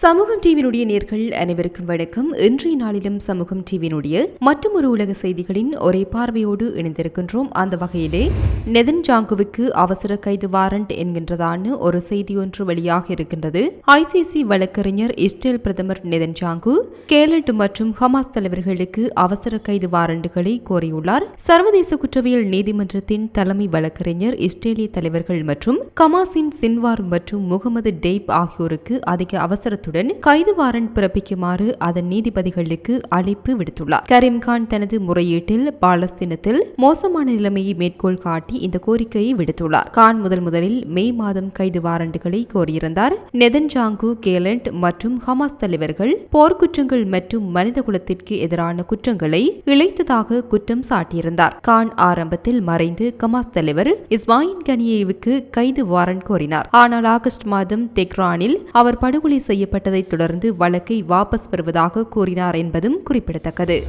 சமூகம் டிவியினுடைய நேர்கள் அனைவருக்கும் வணக்கம். இன்றைய நாளிலும் சமூகம் டிவியினுடைய மற்றும் ஒரு உலக செய்திகளின் ஒரே பார்வையோடு இணைந்திருக்கின்றோம். அந்த வகையிலே நெதன் ஜாங்குவுக்கு அவசர கைது வாரண்ட் என்கின்றதான ஒரு செய்தி ஒன்று வெளியாக இருக்கின்றது. ஐசிசி வழக்கறிஞர் இஸ்ரேல் பிரதமர் நெதன் ஜாங்கு கேலட் மற்றும் ஹமாஸ் தலைவர்களுக்கு அவசர கைது வாரண்டுகளை கோரியுள்ளார். சர்வதேச குற்றவியல் நீதிமன்றத்தின் தலைமை வழக்கறிஞர் இஸ்ரேலிய தலைவர்கள் மற்றும் கமாசின் சின்வார் மற்றும் முகமது டெய்ப் ஆகியோருக்கு அதிக அவசர சம்மதத்துடன் கைது வாரண்ட் பிறப்பிக்குமாறு அதன் நீதிபதிகளுக்கு அழைப்பு விடுத்துள்ளார். கரீம்கான் தனது முறையீட்டில் பாலஸ்தீனத்தில் மோசமான நிலைமையை மேற்கோள் காட்டி இந்த கோரிக்கையை விடுத்துள்ளார். கான் முதல் முதலில் மே மாதம் கைது வாரண்டுகளை கோரியிருந்தார். நெதன்ஜாங்கு கேலண்ட் மற்றும் ஹமாஸ் தலைவர்கள் போர்க்குற்றங்கள் மற்றும் மனிதகுலத்திற்கு எதிரான குற்றங்களை இழைத்ததாக குற்றம் சாட்டியிருந்தார். கான் ஆரம்பத்தில் மறைந்து கமாஸ் தலைவர் இஸ்மாயின் கனியேவுக்கு கைது வாரண்ட் கோரினார். ஆனால் ஆகஸ்ட் மாதம் தெஹ்ரானில் அவர் படுகொலை செய்யப்பட்டதைத் தொடர்ந்து வழக்கை வாபஸ் பெறுவதாக கூறினார் என்பதும் குறிப்பிடத்தக்கது.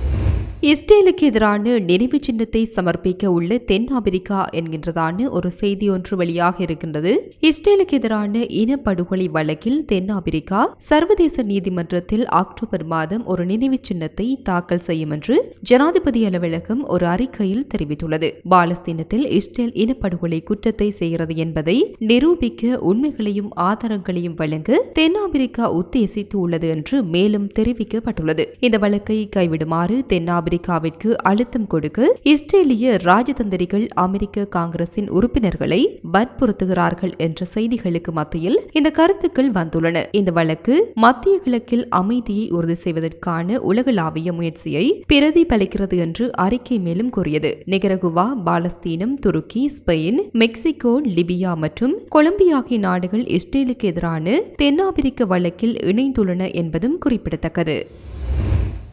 இஸ்ரேலுக்கு எதிரான நினைவு சின்னத்தை சமர்ப்பிக்க உள்ள தென் அமெரிக்கா என்கின்றதான ஒரு செய்தி ஒன்று வெளியாக இருக்கின்றது. இஸ்ரேலுக்கு எதிரான இனப்படுகொலை வழக்கில் தென் அமெரிக்கா சர்வதேச நீதிமன்றத்தில் அக்டோபர் மாதம் ஒரு நினைவு சின்னத்தை தாக்கல் செய்யும் என்று ஜனாதிபதி அலுவலகம் ஒரு அறிக்கையில் தெரிவித்துள்ளது. பாலஸ்தீனத்தில் இஸ்ரேல் இனப்படுகொலை குற்றத்தை செய்கிறது என்பதை நிரூபிக்க உண்மைகளையும் ஆதாரங்களையும் வழங்க தென் அமெரிக்கா உத்தேசித்து உள்ளது என்று மேலும் தெரிவிக்கப்பட்டுள்ளது. இந்த வழக்கை கைவிடுமாறு தென் அமெரிக்காவிற்கு அழுத்தம் கொடுக்க இஸ்ரேலிய ராஜதந்திரிகள் அமெரிக்க காங்கிரசின் உறுப்பினர்களை வற்புறுத்துகிறார்கள் என்ற செய்திகளுக்கு மத்தியில் இந்த கருத்துக்கள் வந்துள்ளன. இந்த வழக்கு மத்திய கிழக்கில் அமைதியை உறுதி செய்வதற்கான உலகளாவிய முயற்சியை பிரதிபலிக்கிறது என்று அறிக்கை மேலும் கூறியது. நிகரகுவா பாலஸ்தீனம் துருக்கி ஸ்பெயின் மெக்சிகோ லிபியா மற்றும் கொலம்பியா ஆகிய நாடுகள் இஸ்ரேலுக்கு எதிரான தென்னாப்பிரிக்க வழக்கில் இணைந்துள்ளன என்பதும் குறிப்பிடத்தக்கது.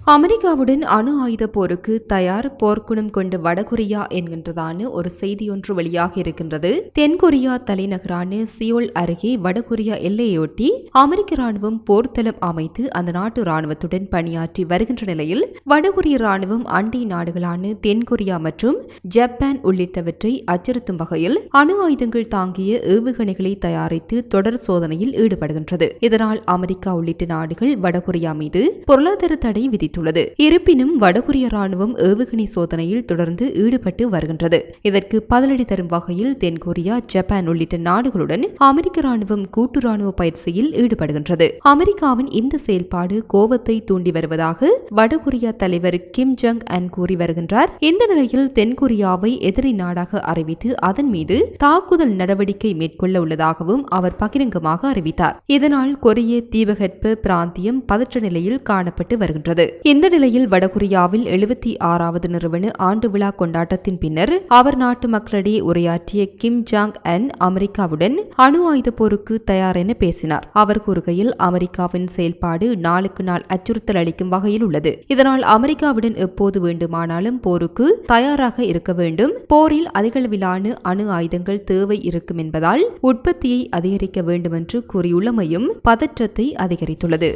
அமெரிக்காவுடன் அணு ஆயுத போருக்கு தயார் போர்க்குணம் கொண்ட வடகொரியா என்கின்றதான ஒரு செய்தியொன்று வெளியாக இருக்கின்றது. தென்கொரியா தலைநகரான சியோல் அருகே வடகொரியா எல்லையொட்டி அமெரிக்க ராணுவம் போர்த்தளம் அமைத்து அந்த நாட்டு ராணுவத்துடன் பணியாற்றி வருகின்ற நிலையில் வடகொரிய ராணுவம் அண்டை நாடுகளான தென்கொரியா மற்றும் ஜப்பான் உள்ளிட்டவற்றை அச்சுறுத்தும் வகையில் அணு ஆயுதங்கள் தாங்கிய ஏவுகணைகளை தயாரித்து தொடர் சோதனையில் ஈடுபடுகின்றது. இதனால் அமெரிக்கா உள்ளிட்ட நாடுகள் வடகொரியா மீது பொருளாதார தடை விதித்துள்ளது இருப்பினும் வடகொரிய ராணுவம் ஏவுகணை சோதனையில் தொடர்ந்து ஈடுபட்டு வருகின்றது. இதற்கு பதிலடி தரும் வகையில் தென்கொரியா ஜப்பான் உள்ளிட்ட நாடுகளுடன் அமெரிக்க ராணுவம் கூட்டு ராணுவ பயிற்சியில் ஈடுபடுகின்றது. அமெரிக்காவின் இந்த செயல்பாடு கோபத்தை தூண்டி வருவதாக வடகொரியா தலைவர் கிம் ஜங் அன் கூறி வருகின்றார். இந்த நிலையில் தென்கொரியாவை எதிரி நாடாக அறிவித்து அதன் மீது தாக்குதல் நடவடிக்கை மேற்கொள்ள உள்ளதாகவும் அவர் பகிரங்கமாக அறிவித்தார். இதனால் கொரிய தீபகற்ப பிராந்தியம் பதற்ற நிலையில் காணப்பட்டு வருகின்றது. இந்த நிலையில் வடகொரியாவில் எழுபத்தி ஆறாவது நிறுவன ஆண்டு விழா கொண்டாட்டத்தின் பின்னர் அவர் நாட்டு மக்களிடையே உரையாற்றிய கிம் ஜாங் அன் அமெரிக்காவுடன் அணு ஆயுத போருக்கு தயார் என பேசினார். அவர் கூறுகையில் அமெரிக்காவின் செயல்பாடு நாளுக்கு நாள் அச்சுறுத்தல் அளிக்கும் வகையில் உள்ளது. இதனால் அமெரிக்காவுடன் எப்போது வேண்டுமானாலும் போருக்கு தயாராக இருக்க வேண்டும். போரில் அதிகளவிலான அணு ஆயுதங்கள் தேவை இருக்கும் என்பதால் உற்பத்தியை அதிகரிக்க வேண்டும் என்று கூறியுள்ளமையும் பதற்றத்தை அதிகரித்துள்ளது.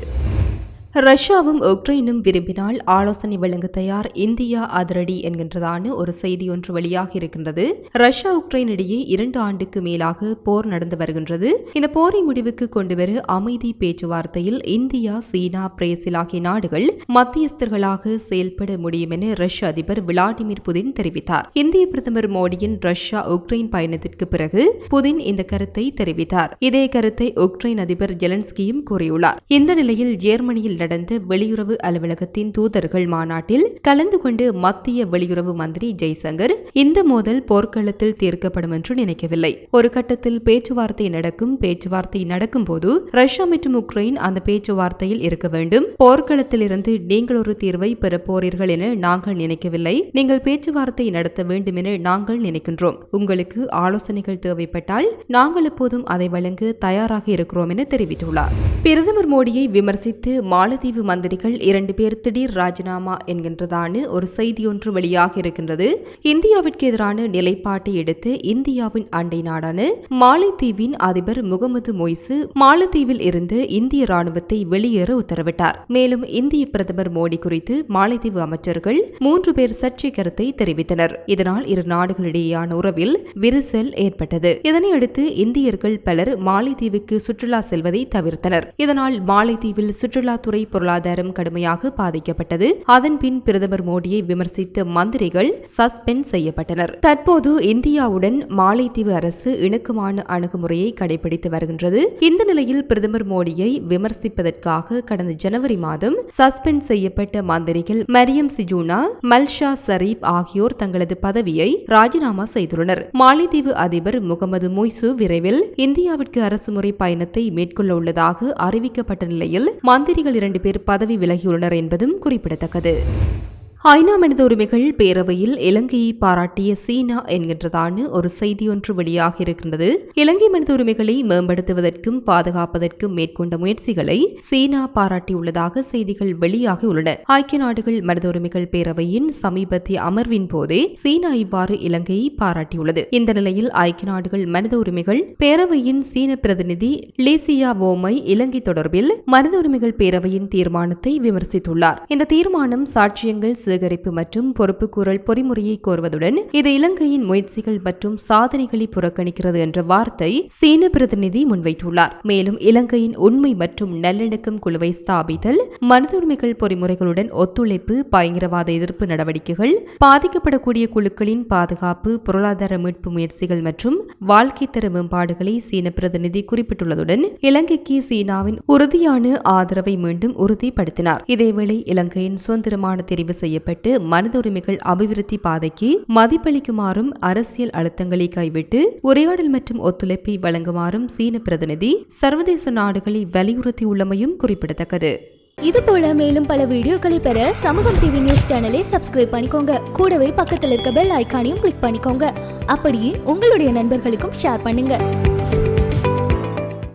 ரஷ்யாவும் உக்ரைனும் விரும்பினால் ஆலோசனை வழங்க தயார் இந்தியா அதிரடி என்கின்றதான ஒரு செய்தி ஒன்று வெளியாக இருக்கின்றது. ரஷ்யா உக்ரைன் இடையே இரண்டு ஆண்டுக்கு மேலாக போர் நடந்து வருகின்றது. இந்த போரை முடிவுக்கு கொண்டுவர அமைதி பேச்சுவார்த்தையில் இந்தியா சீனா பிரேசில் ஆகிய நாடுகள் மத்தியஸ்தர்களாக செயல்பட முடியும் என ரஷ்ய அதிபர் விளாடிமிர் புதின் தெரிவித்தார். இந்திய பிரதமர் மோடியின் ரஷ்யா உக்ரைன் பயணத்திற்கு பிறகு புதின் இந்த கருத்தை தெரிவித்தார். இதே கருத்தை உக்ரைன் அதிபர் ஜெலன்ஸ்கியும் கூறியுள்ளார். இந்த நிலையில் ஜெர்மனியில் நடந்த வெளியுறவு அலுவலகத்தின் தூதர்கள் மாநாட்டில் கலந்து கொண்டு மத்திய வெளியுறவு மந்திரி ஜெய்சங்கர் இந்த மோதல் போர்க்களத்தில் தீர்க்கப்படும் என்று நினைக்கவில்லை. ஒரு கட்டத்தில் பேச்சுவார்த்தை நடக்கும் பேச்சுவார்த்தை நடக்கும் போது ரஷ்யா மற்றும் உக்ரைன் அந்த பேச்சுவார்த்தையில் இருக்க வேண்டும். போர்க்களத்திலிருந்து நீங்கள் ஒரு தீர்வை பெற போறீர்கள் என நாங்கள் நினைக்கவில்லை. நீங்கள் பேச்சுவார்த்தை நடத்த வேண்டும் என நாங்கள் நினைக்கின்றோம். உங்களுக்கு ஆலோசனைகள் தேவைப்பட்டால் நாங்கள் எப்போதும் அதை வழங்க தயாராக இருக்கிறோம் என தெரிவித்துள்ளார். பிரதமர் மோடியை விமர்சித்து மாலை மாலத்தீவு மந்திரிகள் இரண்டு பேர் திடீர் ராஜினாமா என்கின்றதான ஒரு செய்தியொன்று வெளியாக இருக்கின்றது. இந்தியாவிற்கு எதிரான நிலைப்பாட்டை எடுத்து இந்தியாவின் அண்டை நாடான மாலைத்தீவின் அதிபர் முகமது மொய்சு மாலத்தீவில் இருந்து இந்திய ராணுவத்தை வெளியேற உத்தரவிட்டார். மேலும் இந்திய பிரதமர் மோடி குறித்து மாலைத்தீவு அமைச்சர்கள் மூன்று பேர் சர்ச்சை கருத்தை தெரிவித்தனர். இதனால் இரு நாடுகளிடையேயான உறவில் விரிசல் ஏற்பட்டது. இதனையடுத்து இந்தியர்கள் பலர் மாலைத்தீவுக்கு சுற்றுலா செல்வதை தவிர்த்தனர். இதனால் மாலைத்தீவில் சுற்றுலாத்துறை பொருளாதாரம் கடுமையாக பாதிக்கப்பட்டது. அதன்பின் பிரதமர் மோடியை விமர்சித்த மந்திரிகள் சஸ்பெண்ட் செய்யப்பட்டனர். தற்போது இந்தியாவுடன் மாலைத்தீவு அரசு இணக்கமான அணுகுமுறையை கடைபிடித்து வருகின்றது. இந்த நிலையில் பிரதமர் மோடியை விமர்சிப்பதற்காக கடந்த ஜனவரி மாதம் சஸ்பெண்ட் செய்யப்பட்ட மந்திரிகள் மரியம் சிஜூனா மல்ஷா சரீப் ஆகியோர் தங்களது பதவியை ராஜினாமா செய்துள்ளனர். மாலைத்தீவு அதிபர் முகமது மொய்சு விரைவில் இந்தியாவிற்கு அரசுமுறை பயணத்தை மேற்கொள்ள உள்ளதாக அறிவிக்கப்பட்ட நிலையில் மந்திரிகள் இரண்டு பேர் பதவி விலகியுள்ளனர் என்பதும் குறிப்பிடத்தக்கது. ஐநா மனித உரிமைகள் பேரவையில் இலங்கையை பாராட்டிய சீனா என்கின்றதான ஒரு செய்தி ஒன்று வெளியாக இருக்கின்றது. இலங்கை மனித உரிமைகளை மேம்படுத்துவதற்கும் பாதுகாப்பதற்கும் மேற்கொண்ட முயற்சிகளை சீனா பாராட்டியுள்ளதாக செய்திகள் வெளியாகியுள்ளன ஐக்கிய நாடுகள் மனித உரிமைகள் பேரவையின் சமீபத்திய அமர்வின் போதே சீனா இவ்வாறு இலங்கையை பாராட்டியுள்ளது. இந்த நிலையில் ஐக்கிய நாடுகள் மனித உரிமைகள் பேரவையின் சீன பிரதிநிதி லீசியா வோமை இலங்கை தொடர்பில் மனித உரிமைகள் பேரவையின் தீர்மானத்தை விமர்சித்துள்ளார். இந்த தீர்மானம் சாட்சியங்கள் சேகரிப்பு மற்றும் பொறுப்புக்கூறல் பொறிமுறையை கோருவதுடன் இது இலங்கையின் முயற்சிகள் மற்றும் சாதனைகளை புறக்கணிக்கிறது என்ற வார்த்தை சீன பிரதிநிதி முன்வைத்துள்ளார். மேலும் இலங்கையின் உண்மை மற்றும் நல்லிணக்கம் குழுவை ஸ்தாபித்தல் மனித உரிமைகள் பொறிமுறைகளுடன் ஒத்துழைப்பு பயங்கரவாத எதிர்ப்பு நடவடிக்கைகள் பாதிக்கப்படக்கூடிய குழுக்களின் பாதுகாப்பு பொருளாதார மீட்பு முயற்சிகள் மற்றும் வாழ்க்கை தர மேம்பாடுகளை சீன பிரதிநிதி குறிப்பிட்டுள்ளதுடன் இலங்கைக்கு சீனாவின் உறுதியான ஆதரவை மீண்டும் உறுதிப்படுத்தினார். இதேவேளை இலங்கையின் சுதந்திரமான தெரிவு செய்யப்பட்டு மனித உரிமைகள் அபிவிருத்தி பாதைக்கு மதிப்பளிக்குமாறும் அரசியல் அழுத்தங்களை கைவிட்டு உரையாடல் மற்றும் ஒத்துழைப்பை வழங்குமாறும் சீன பிரதிநிதி சர்வதேச நாடுகளை வலியுறுத்தியுள்ளமையும் குறிப்பிடத்தக்கது. இது போல மேலும் பல வீடியோக்களை பெற சமூகம் டிவி நியூஸ் சேனலை சப்ஸ்கிரைப் பண்ணிக்கோங்க. கூடவே பக்கத்தில் இருக்க பெல் ஐக்கானையும் கிளிக் பண்ணிக்கோங்க. அப்படியே உங்களுடைய நண்பர்களுக்கும் ஷேர் பண்ணுங்க.